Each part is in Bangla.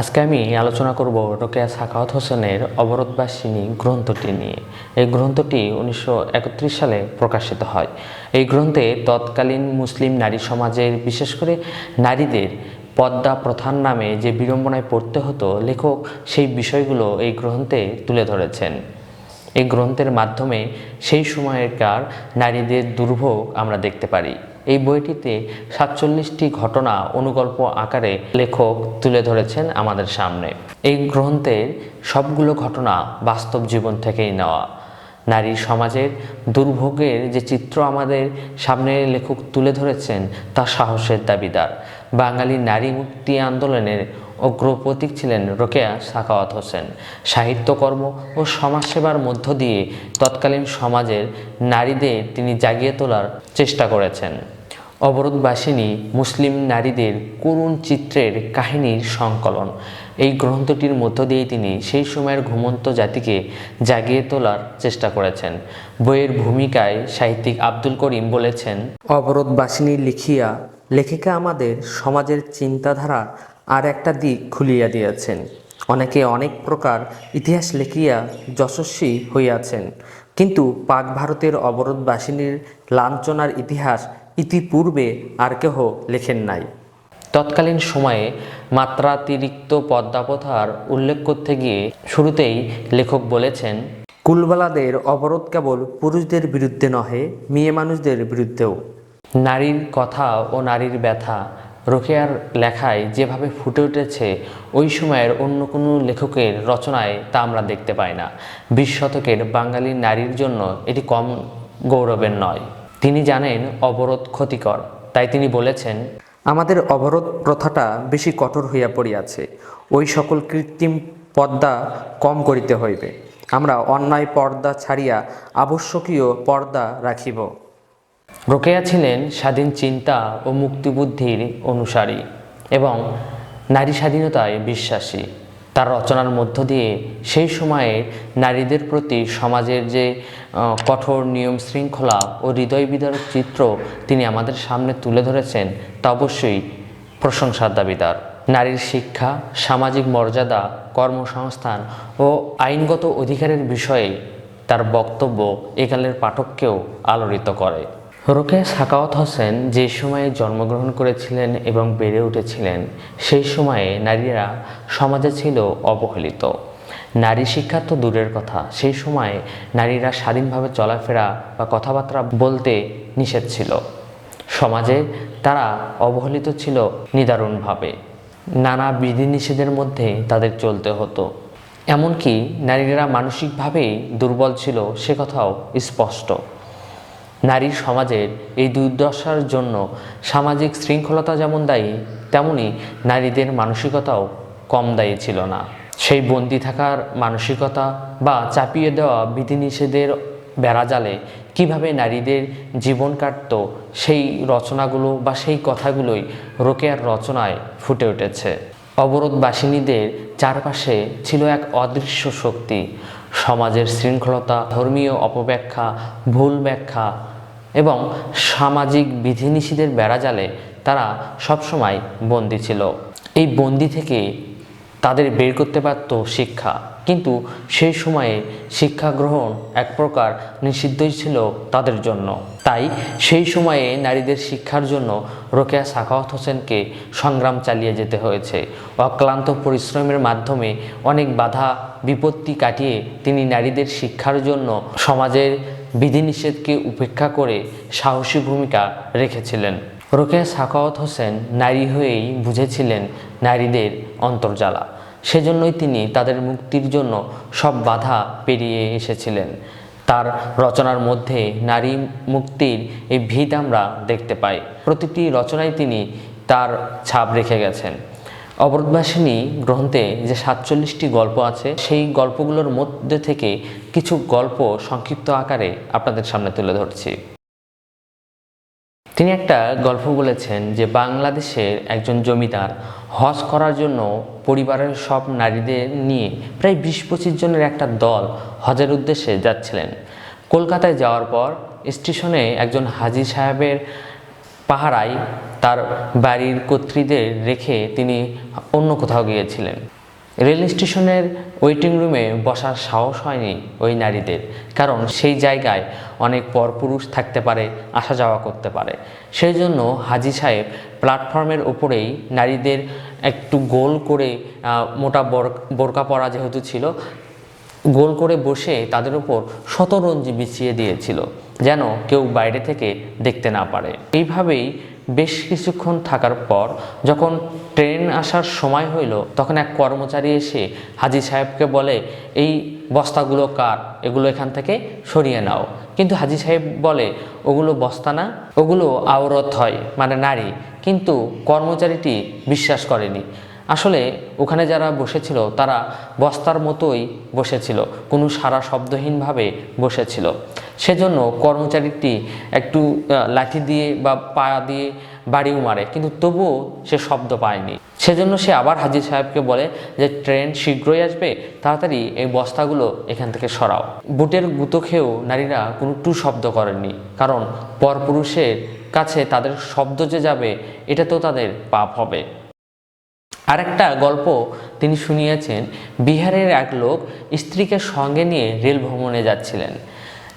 আজকে আমি আলোচনা করব রোকেয়া সাখাওয়াত হোসেনের অবরোধবাসিনী গ্রন্থটি নিয়ে। এই গ্রন্থটি উনিশশো একত্রিশ সালে প্রকাশিত হয়। এই গ্রন্থে তৎকালীন মুসলিম নারী সমাজের, বিশেষ করে নারীদের পদ্মা প্রধান নামে যে বিড়ম্বনায় পড়তে হতো, লেখক সেই বিষয়গুলো এই গ্রন্থে তুলে ধরেছেন। এই গ্রন্থের মাধ্যমে সেই সময়কার নারীদের দুর্ভোগ আমরা দেখতে পারি। এই বইটিতে সাতচল্লিশটি ঘটনা অনুগল্প আকারে লেখক তুলে ধরেছেন আমাদের সামনে। এই গ্রন্থের সবগুলো ঘটনা বাস্তব জীবন থেকেই নেওয়া। নারী সমাজের দুর্ভোগের যে চিত্র আমাদের সামনে লেখক তুলে ধরেছেন, তা সাহসের দাবিদার। বাঙালি নারী মুক্তি আন্দোলনের অগ্রপ্রতীক ছিলেন রোকেয়া সাকাওয়াত হোসেন। সাহিত্যকর্ম ও সমাজসেবার মধ্য দিয়ে তৎকালীন সমাজের নারীদের তিনি জাগিয়ে তোলার চেষ্টা করেছেন। অবরোধবাসিনী মুসলিম নারীদের করুণ চিত্রের কাহিনীর সংকলন। এই গ্রন্থটির মধ্য দিয়ে তিনি সেই সময়ের ঘুমন্ত জাতিকে জাগিয়ে তোলার চেষ্টা করেছেন। বইয়ের ভূমিকায় সাহিত্যিক আব্দুল করিম বলেছেন, অবরোধবাসিনী লিখিয়া লেখিকা আমাদের সমাজের চিন্তাধারা আর একটা দিক খুলিয়া দিয়াছেন। অনেকে অনেক প্রকার ইতিহাস লিখিয়া যশস্বী হইয়াছেন। কিন্তু পাক ভারতের অবরোধবাসিনীর লাঞ্ছনার ইতিহাস ইতিপূর্বে আর কেহ লেখেন নাই। তৎকালীন সময়ে মাত্রাতিরিক্ত পদ্মাপথার উল্লেখ করতে গিয়ে শুরুতেই লেখক বলেছেন, কুলবালাদের অবরোধ কেবল পুরুষদের বিরুদ্ধে নহে, মেয়ে মানুষদের বিরুদ্ধেও। নারীর কথা ও নারীর ব্যথা রোকেয়ার লেখায় যেভাবে ফুটে উঠেছে, ওই সময়ের অন্য কোনো লেখকের রচনায় তা আমরা দেখতে পাই না। বিশ শতকের বাঙালি নারীর জন্য এটি কম গৌরবের নয়। তিনি জানেন অবরোধ ক্ষতিকর তাই তিনি বলেছেন আমাদের অবরোধ প্রথাটা বেশি কঠোর হইয়া পড়িয়াছে। ওই সকল কৃত্রিম পর্দা কম করিতে হইবে। আমরা অন্যায় পর্দা ছাড়িয়া আবশ্যকীয় পর্দা রাখিব। রোকেয়া ছিলেন স্বাধীন চিন্তা ও মুক্তিবুদ্ধির অনুসারী এবং নারী স্বাধীনতায় বিশ্বাসী। তার রচনার মধ্য দিয়ে সেই সময়ে নারীদের প্রতি সমাজের যে কঠোর নিয়ম শৃঙ্খলা ও হৃদয় বিদারক চিত্র তিনি আমাদের সামনে তুলে ধরেছেন, তা অবশ্যই প্রশংসার দাবিদার। নারীর শিক্ষা, সামাজিক মর্যাদা, কর্মসংস্থান ও আইনগত অধিকারের বিষয়ে তার বক্তব্য একালের পাঠককেও আলোড়িত করে। রোকেয়া সাকাওয়াত হোসেন যে সময়ে জন্মগ্রহণ করেছিলেন এবং বেড়ে উঠেছিলেন, সেই সময়ে নারীরা সমাজে ছিল অবহেলিত। নারী শিক্ষা তো দূরের কথা, সেই সময়ে নারীরা স্বাধীনভাবে চলাফেরা বা কথাবার্তা বলতে নিষেধ ছিল। সমাজে তারা অবহেলিত ছিল নিদারুণভাবে। নানা বিধিনিষেধের মধ্যে তাদের চলতে হতো। এমনকি নারীরা মানসিকভাবেই দুর্বল ছিল, সে কথাও স্পষ্ট। নারী সমাজের এই দুর্দশার জন্য সামাজিক শৃঙ্খলতা যেমন দায়ী, তেমনি নারীদের মানসিকতাও কম দায়ী ছিল না। সেই বন্দি থাকার মানসিকতা বা চাপিয়ে দেওয়া বিধিনিষেধের বেড়াজালে কীভাবে নারীদের জীবন কাটত, সেই রচনাগুলো বা সেই কথাগুলোই রোকেয়ার রচনায় ফুটে উঠেছে। অবরোধবাসিনীদের চারপাশে ছিল এক অদৃশ্য শক্তি। সমাজের শৃঙ্খলতা, ধর্মীয় অপব্যাখ্যা, ভুল ব্যাখ্যা এবং সামাজিক বিধিনিষেধের বেড়াজালে তারা সবসময় বন্দী ছিল। এই বন্দি থেকে তাদের বের করতে পারত শিক্ষা। কিন্তু সেই সময়ে শিক্ষা গ্রহণ এক প্রকার নিষিদ্ধই ছিল তাদের জন্য। তাই সেই সময়ে নারীদের শিক্ষার জন্য রোকেয়া সাখাওয়াত হোসেনকে সংগ্রাম চালিয়ে যেতে হয়েছে। অক্লান্ত পরিশ্রমের মাধ্যমে অনেক বাধা বিপত্তি কাটিয়ে তিনি নারীদের শিক্ষার জন্য সমাজের বিধিনিষেধকে উপেক্ষা করে সাহসী ভূমিকা রেখেছিলেন। রোকেয়া সাখাওয়াত হোসেন নারী হয়েই বুঝেছিলেন নারীদের অন্তর্জালা সেজন্যই তিনি তাদের মুক্তির জন্য সব বাধা পেরিয়ে এসেছিলেন। তার রচনার মধ্যে নারী মুক্তির এই ভিত আমরা দেখতে পাই। প্রতিটি রচনায় তিনি তার ছাপ রেখে গেছেন। অবরোধবাসিনী গ্রন্থে যে সাতচল্লিশটি গল্প আছে, সেই গল্পগুলোর মধ্যে থেকে কিছু গল্প সংক্ষিপ্ত আকারে আপনাদের সামনে তুলে ধরছি। তিনি একটা গল্প বলেছেন যে বাংলাদেশের একজন জমিদার হজ করার জন্য পরিবারের সব নারীদের নিয়ে প্রায় বিশ পঁচিশ জনের একটা দল হজের উদ্দেশ্যে যাচ্ছিলেন। কলকাতায় যাওয়ার পর স্টেশনে একজন হাজি সাহেবের পাহারায় তার বাড়ির কর্ত্রীদের রেখে তিনি অন্য কোথাও গিয়েছিলেন। রেল স্টেশনের ওয়েটিং রুমে বসার সাহস হয়নি ওই নারীদের, কারণ সেই জায়গায় অনেক পরপুরুষ থাকতে পারে, আসা যাওয়া করতে পারে। সেই জন্য হাজি সাহেব প্ল্যাটফর্মের ওপরেই নারীদের একটু গোল করে মোটা বোর- বোরকা পরা যেহেতু ছিল, গোল করে বসে তাদের উপর শতরঞ্জি বিছিয়ে দিয়েছিল। যেন কেউ বাইরে থেকে দেখতে না পারে। এইভাবেই বেশ কিছুক্ষণ থাকার পর যখন ট্রেন আসার সময় হইল, তখন এক কর্মচারী এসে হাজি সাহেবকে বলে, এই বস্তাগুলো কার? এগুলো এখান থেকে সরিয়ে নাও। কিন্তু হাজি সাহেব বলে, ওগুলো বস্তা না, ওগুলো আওরত হয় মানে নারী। কিন্তু কর্মচারীটি বিশ্বাস করেনি। আসলে ওখানে যারা বসেছিল, তারা বস্তার মতোই বসেছিল, কোনো সারা শব্দহীনভাবে বসেছিল। সেজন্য কর্মচারীটি একটু লাঠি দিয়ে বা পা দিয়ে বাড়িও মারে, কিন্তু তবুও সে শব্দ পায়নি। সেজন্য সে আবার হাজির সাহেবকে বলে যে, ট্রেন শীঘ্রই আসবে, তাড়াতাড়ি এই বস্তাগুলো এখান থেকে সরাও। বুটের গুঁতো খেয়েও নারীরা কোনো টু শব্দ করেননি, কারণ পরপুরুষের কাছে তাদের শব্দ যে যাবে, এটা তো তাদের পাপ হবে। আরেকটা গল্প তিনি শুনিয়েছেন, বিহারের এক লোক স্ত্রীকে সঙ্গে নিয়ে রেল ভ্রমণে যাচ্ছিলেন।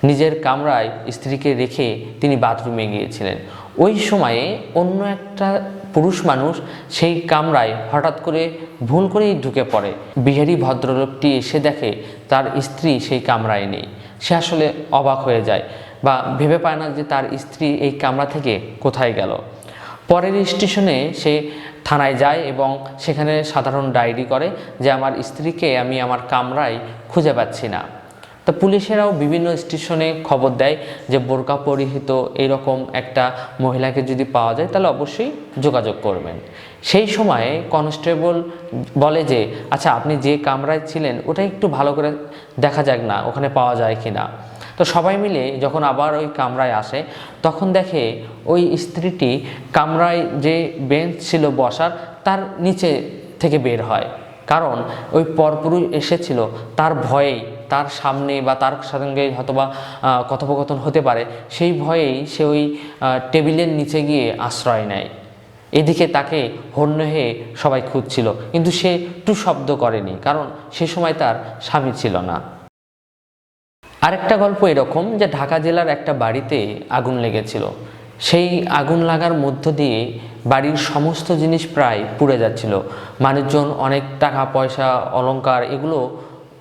নিজের কামরায় স্ত্রীকে রেখে তিনি বাথরুমে গিয়েছিলেন। ওই সময়ে অন্য একটা পুরুষ মানুষ সেই কামরায় হঠাৎ করে ভুল করেই ঢুকে পড়ে। বিহারি ভদ্রলোকটি এসে দেখে তার স্ত্রী সেই কামরায় নেই। সে আসলে অবাক হয়ে যায় বা ভেবে পায় না যে তার স্ত্রী এই কামরা থেকে কোথায় গেল। পরের স্টেশনে সে থানায় যায় এবং সেখানে সাধারণ ডায়েরি করে যে, আমার স্ত্রীকে আমি আমার কামরায় খুঁজে পাচ্ছি না। তো পুলিশেরাও বিভিন্ন স্টেশনে খবর দেয় যে বোরকা পরিহিত এরকম একটা মহিলাকে যদি পাওয়া যায়, তাহলে অবশ্যই যোগাযোগ করবেন। সেই সময়ে কনস্টেবল বলে যে আচ্ছা আপনি যে কামরায় ছিলেন, ওটা একটু ভালো করে দেখা যাক না, ওখানে পাওয়া যায় কি না তো সবাই মিলে যখন আবার ওই কামরায় আসে, তখন দেখে ওই স্ত্রীটি কামরায় যে বেঞ্চ ছিল বসার, তার নিচে থেকে বের হয়। কারণ ওই পরপুরুষ এসেছিল, তার ভয়েই তার সামনে বা তার সঙ্গে হয়তোবা কথোপকথন হতে পারে, সেই ভয়েই সে ওই টেবিলের নিচে গিয়ে আশ্রয় নেয়। এদিকে তাকে হন্য হয়ে সবাই খুঁজছিল, কিন্তু সে টু শব্দ করেনি, কারণ সে সময় তার স্বামী ছিল না। আরেকটা গল্প এরকম যে ঢাকা জেলার একটা বাড়িতে আগুন লেগেছিল। সেই আগুন লাগার মধ্য দিয়ে বাড়ির সমস্ত জিনিস প্রায় পুড়ে যাচ্ছিল। মানুষজন অনেক টাকা, পয়সা, অলংকার এগুলো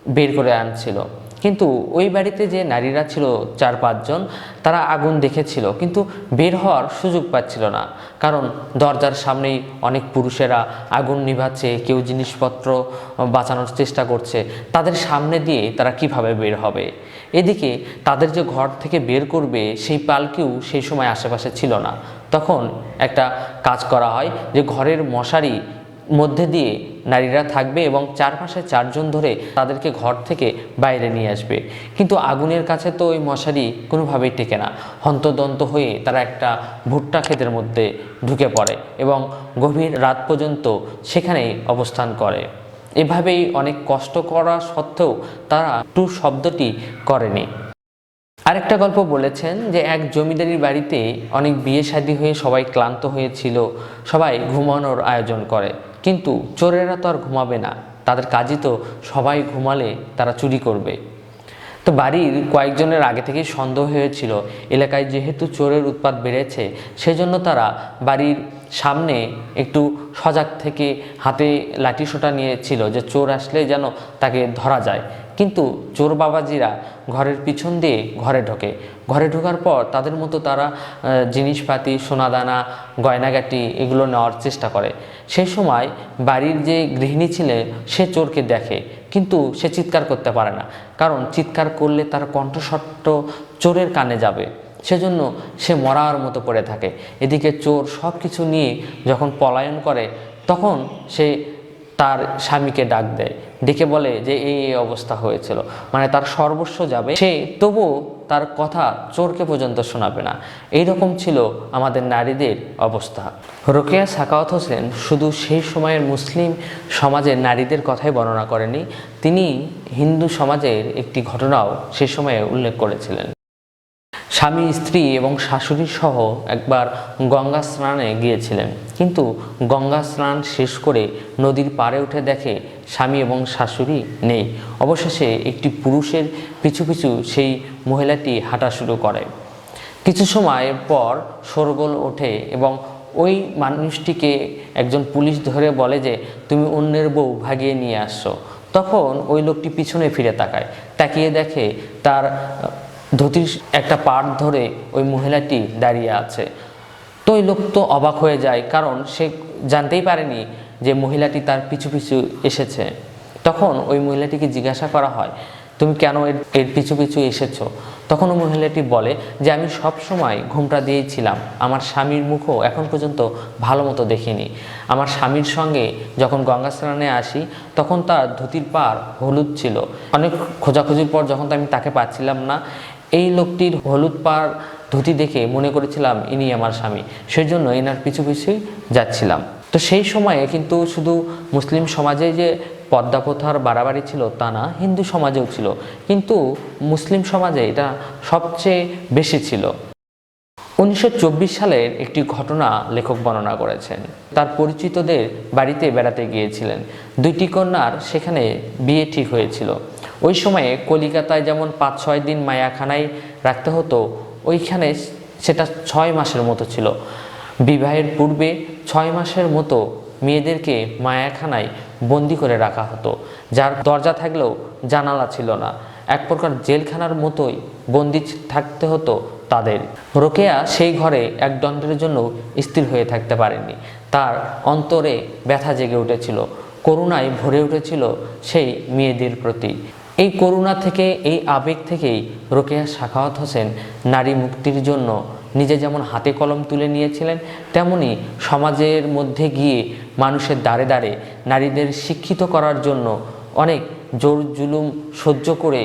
বের করে আনছিল। কিন্তু ওই বাড়িতে যে নারীরা ছিল চার পাঁচজন, তারা আগুন দেখেছিল। কিন্তু বের হওয়ার সুযোগ পাচ্ছিল না। কারণ দরজার সামনেই অনেক পুরুষেরা আগুন নিভাচ্ছে, কেউ জিনিসপত্র বাঁচানোর চেষ্টা করছে। তাদের সামনে দিয়ে তারা কীভাবে বের হবে? এদিকে তাদের যে ঘর থেকে বের করবে, সেই পালকিও সেই সময় আশেপাশে ছিল না। তখন একটা কাজ করা হয় যে ঘরের মশারি মধ্যে দিয়ে নারীরা থাকবে এবং চারপাশে চারজন ধরে তাদেরকে ঘর থেকে বাইরে নিয়ে আসবে। কিন্তু আগুনের কাছে তো ওই মশারি কোনোভাবেই টেকে না। হন্তদন্ত হয়ে তারা একটা ভুট্টা ক্ষেতের মধ্যে ঢুকে পড়ে এবং গভীর রাত পর্যন্ত সেখানেই অবস্থান করে। এভাবেই অনেক কষ্ট করা সত্ত্বেও তারা টু শব্দটি করেনি। আরেকটা গল্প বলেছেন যে এক জমিদারির বাড়িতে অনেক বিয়ে শাদী হয়ে সবাই ক্লান্ত হয়েছিল, সবাই ঘুমানোর আয়োজন করে। কিন্তু চোরেরা তো আর ঘুমাবে না। তাদের কাজই তো সবাই ঘুমালে তারা চুরি করবে। তো বাড়ির কয়েকজনের আগে থেকেই সন্দেহ হয়েছিল, এলাকায় যেহেতু চোরের উৎপাত বেড়েছে, সেজন্য তারা বাড়ির সামনে একটু সজাগ থেকে হাতে লাঠি সোটা নিয়েছিল যে চোর আসলে যেন তাকে ধরা যায়। কিন্তু চোর বাবাজিরা ঘরের পিছন দিয়ে ঘরে ঢোকে। ঘরে ঢোকার পর তাদের মতো তারা জিনিসপাতি, সোনাদানা, গয়নাগাটি এগুলো নেওয়ার চেষ্টা করে। সেই সময় বাড়ির যে গৃহিণী ছিলেন সে চোরকে দেখে, কিন্তু সে চিৎকার করতে পারে না। কারণ চিৎকার করলে তার কণ্ঠস্বরট চোরের কানে যাবে। সেজন্য সে মরার মতো পড়ে থাকে। এদিকে চোর সব কিছু নিয়ে যখন পলায়ন করে, তখন সে তার স্বামীকে ডাক দেয়। ডেকে বলে যে এই অবস্থা হয়েছিল। মানে তার সর্বস্ব যাবে। সে তবুও তার কথা চোরকে পর্যন্ত শোনাবে না। এই রকম ছিল আমাদের নারীদের অবস্থা। রোকেয়া সাকাওয়াত হোসেন শুধু সেই সময়ের মুসলিম সমাজের নারীদের কথাই বর্ণনা করেনি তিনি হিন্দু সমাজের একটি ঘটনাও সে সময়ে উল্লেখ করেছিলেন। স্বামী, স্ত্রী এবং শাশুড়ি সহ একবার গঙ্গা স্নানে গিয়েছিলেন। কিন্তু গঙ্গা স্নান শেষ করে নদীর পাড়ে উঠে দেখে স্বামী এবং শাশুড়ি নেই। অবশেষে একটি পুরুষের পিছু পিছু সেই মহিলাটি হাঁটা শুরু করে। কিছু সময় পর শোরগোল ওঠে এবং ওই মানুষটিকে একজন পুলিশ ধরে বলে যে, তুমি অন্যের বউ ভাগিয়ে নিয়ে আসছো। তখন ওই লোকটি পিছনে ফিরে তাকায়। তাকিয়ে দেখে তার ধুতির একটা পাট ধরে ওই মহিলাটি দাঁড়িয়ে আছে। তো ওই লোক তো অবাক হয়ে যায়, কারণ সে জানতেই পারেনি যে মহিলাটি তার পিছু পিছু এসেছে। তখন ওই মহিলাটিকে জিজ্ঞাসা করা হয়, তুমি কেন এর এর পিছু পিছু এসেছ? তখন ওই মহিলাটি বলে যে, আমি সব সময় ঘুমটা দিয়েছিলাম। আমার স্বামীর মুখও এখন পর্যন্ত ভালো মতো দেখিনি। আমার স্বামীর সঙ্গে যখন গঙ্গা স্নানে আসি, তখন তার ধুতির পার হলুদ ছিল। অনেক খোঁজাখুঁজির পর যখন আমি তাকে পাচ্ছিলাম না এই লোকটির হলুদ পার ধুতি দেখে মনে করেছিলাম ইনি আমার স্বামী। সেই জন্য এনার পিছু পিছু যাচ্ছিলাম। তো সেই সময়ে কিন্তু শুধু মুসলিম সমাজে যে পদ্মা প্রথার বাড়াবাড়ি ছিল তা না, হিন্দু সমাজেও ছিল। কিন্তু মুসলিম সমাজে এটা সবচেয়ে বেশি ছিল। উনিশশো চব্বিশ সালের একটি ঘটনা লেখক বর্ণনা করেছেন। তার পরিচিতদের বাড়িতে বেড়াতে গিয়েছিলেন। দুইটি কন্যার সেখানে বিয়ে ঠিক হয়েছিল। ওই সময়ে কলিকাতায় যেমন পাঁচ, ছয় দিন মায়াখানায় রাখতে হতো, ওইখানে সেটা ছয় মাসের মতো ছিল। বিবাহের পূর্বে ছয় মাসের মতো মেয়েদেরকে মায়াখানায় বন্দি করে রাখা হতো, যার দরজা থাকলেও জানালা ছিল না। এক প্রকার জেলখানার মতোই বন্দি থাকতে হতো তাদের। রোকেয়া সেই ঘরে এক দণ্ডের জন্য স্থির হয়ে থাকতে পারেনি। তার অন্তরে ব্যথা জেগে উঠেছিল, করুণায় ভরে উঠেছিল সেই মেয়েদের প্রতি। এই করুণা থেকে, এই আবেগ থেকেই রোকেয়া সাখাওয়াত হোসেন নারী মুক্তির জন্য নিজে যেমন হাতে কলম তুলে নিয়েছিলেন, তেমনি সমাজের মধ্যে গিয়ে মানুষের দ্বারে দ্বারে নারীদের শিক্ষিত করার জন্য অনেক জোর জুলুম সহ্য করে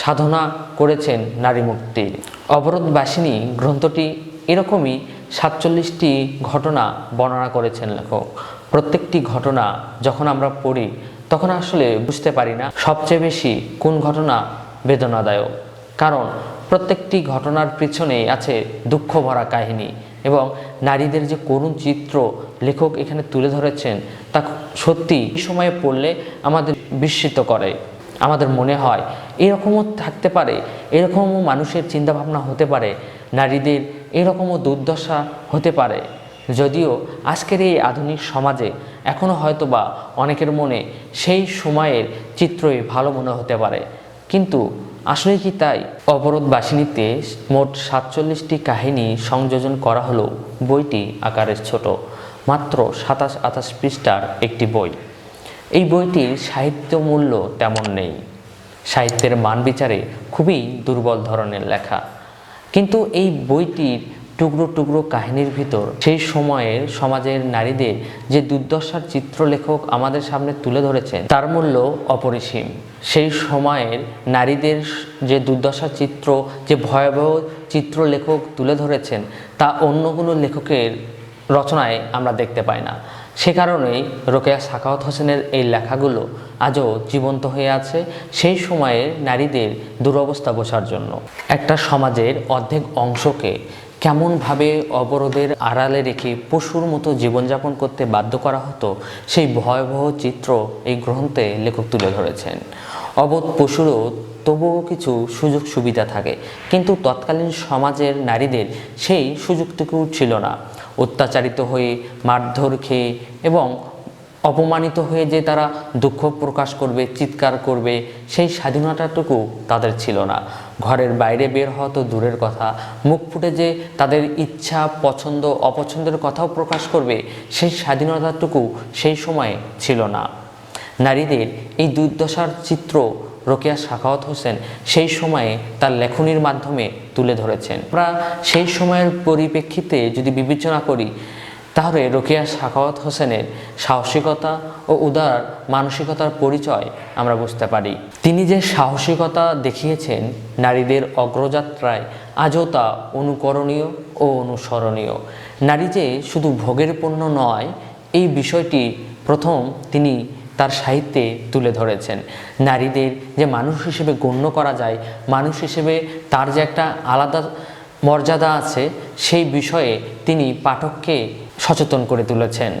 সাধনা করেছেন নারী মুক্তির। অবরোধবাসিনী গ্রন্থটি এরকমই সাতচল্লিশটি ঘটনা বর্ণনা করেছেন লেখক। প্রত্যেকটি ঘটনা যখন আমরা পড়ি তখন আসলে বুঝতে পারি না সবচেয়ে বেশি কোন ঘটনা বেদনাদায়ক। কারণ প্রত্যেকটি ঘটনার পিছনেই আছে দুঃখ ভরা কাহিনী এবং নারীদের যে করুণ চিত্র লেখক এখানে তুলে ধরেছেন তা সত্যি এই সময়ে পড়লে আমাদের বিস্মিত করে, আমাদের মনে হয় এরকমও থাকতে পারে, এরকমও মানুষের চিন্তাভাবনা হতে পারে, নারীদের এরকমও দুর্দশা হতে পারে। যদিও আজকের এই আধুনিক সমাজে এখনও হয়তো বা অনেকের মনে সেই সময়ের চিত্রই ভালো মনে হতে পারে। কিন্তু আসলে কি তাই? অবরোধবাসিনীতে মোট সাতচল্লিশটি কাহিনী সংযোজন করা হলো বইটি আকারের ছোট, মাত্র সাতাশ আঠাশ পৃষ্ঠার একটি বই। এই বইটির সাহিত্য মূল্য তেমন নেই। সাহিত্যের মান বিচারে খুবই দুর্বল ধরনের লেখা। কিন্তু এই বইটির টুকরো টুকরো কাহিনীর ভিতর, সেই সময়ের সমাজের নারীদের যে দুর্দশার চিত্রলেখক আমাদের সামনে তুলে ধরেছেন, তার মূল্য অপরিসীম। সেই সময়ের নারীদের যে দুর্দশার চিত্র, যে ভয়াবহ চিত্রলেখক তুলে ধরেছেন, তা অন্য কোনো লেখকের রচনায় আমরা দেখতে পাই না। সে কারণেই রোকেয়া সাকাওয়াত হোসেনের এই লেখাগুলো আজও জীবন্ত হয়ে আছে সেই সময়ের নারীদের দুরবস্থা বোঝার জন্য। একটা সমাজের অর্ধেক অংশকে কেমনভাবে অবরোধের আড়ালে রেখে পশুর মতো জীবনযাপন করতে বাধ্য করা হতো, সেই ভয়াবহ চিত্র এই গ্রন্থে লেখক তুলে ধরেছেন। অবোধ পশুরও তবুও কিছু সুযোগ সুবিধা থাকে, কিন্তু তৎকালীন সমাজের নারীদের সেই সুযোগটুকু ছিল না। অত্যাচারিত হয়ে, মারধর খেয়ে এবং অপমানিত হয়ে যে তারা দুঃখ প্রকাশ করবে, চিৎকার করবে, সেই স্বাধীনতাটুকু তাদের ছিল না। ঘরের বাইরে বের হওয়া তো দূরের কথা। মুখ ফুটে যে তাদের ইচ্ছা, পছন্দ, অপছন্দের কথাও প্রকাশ করবে, সেই স্বাধীনতাটুকু সেই সময়ে ছিল না। নারীদের এই দুর্দশার চিত্র রোকেয়া সাখাওয়াত হোসেন সেই সময়ে তার লেখনির মাধ্যমে তুলে ধরেছেন। আমরা সেই সময়ের পরিপ্রেক্ষিতে যদি বিবেচনা করি, তাহলে রোকেয়া সাখাওয়াত হোসেনের সাহসিকতা ও উদার মানসিকতার পরিচয় আমরা বুঝতে পারি। তিনি যে সাহসিকতা দেখিয়েছেন নারীদের অগ্রযাত্রায়, আজও তা অনুকরণীয় ও অনুসরণীয়। নারী যে শুধু ভোগের পণ্য নয়, এই বিষয়টি প্রথম তিনি তার সাহিত্যে তুলে ধরেছেন। নারীদের যে মানুষ হিসেবে গণ্য করা যায়, মানুষ হিসেবে তার যে একটা আলাদা মর্যাদা আছে, সেই বিষয়ে তিনি পাঠককে সচেতন করে তুলেছেন।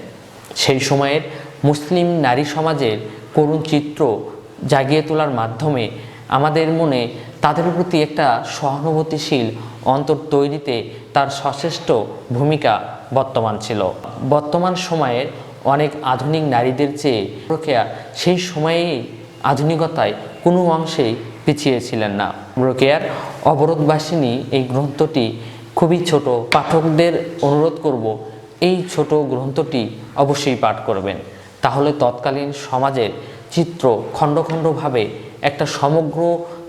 সেই সময়ের মুসলিম নারী সমাজের করুণ চিত্র জাগিয়ে তোলার মাধ্যমে আমাদের মনে তাদের প্রতি একটা সহানুভূতিশীল অন্তর তৈরিতে তার সচেষ্ট ভূমিকা বর্তমান ছিল। বর্তমান সময়ের অনেক আধুনিক নারীদের চেয়ে প্রক্রিয়া সেই সময়েই আধুনিকতায় কোনো অংশেই পিছিয়ে ছিলেন না। রোকেয়ার অবরোধবাসিনী এই গ্রন্থটি খুবই ছোট। পাঠকদের অনুরোধ করব, এই ছোট গ্রন্থটি অবশ্যই পাঠ করবেন। তাহলে তৎকালীন সমাজের চিত্র খণ্ড খণ্ডভাবে একটা সমগ্র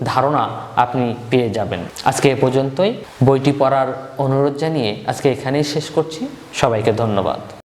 ধারণা আপনি পেয়ে যাবেন। আজকে এ পর্যন্তই। বইটি পড়ার অনুরোধ জানিয়ে আজকে এখানেই শেষ করছি। সবাইকে ধন্যবাদ।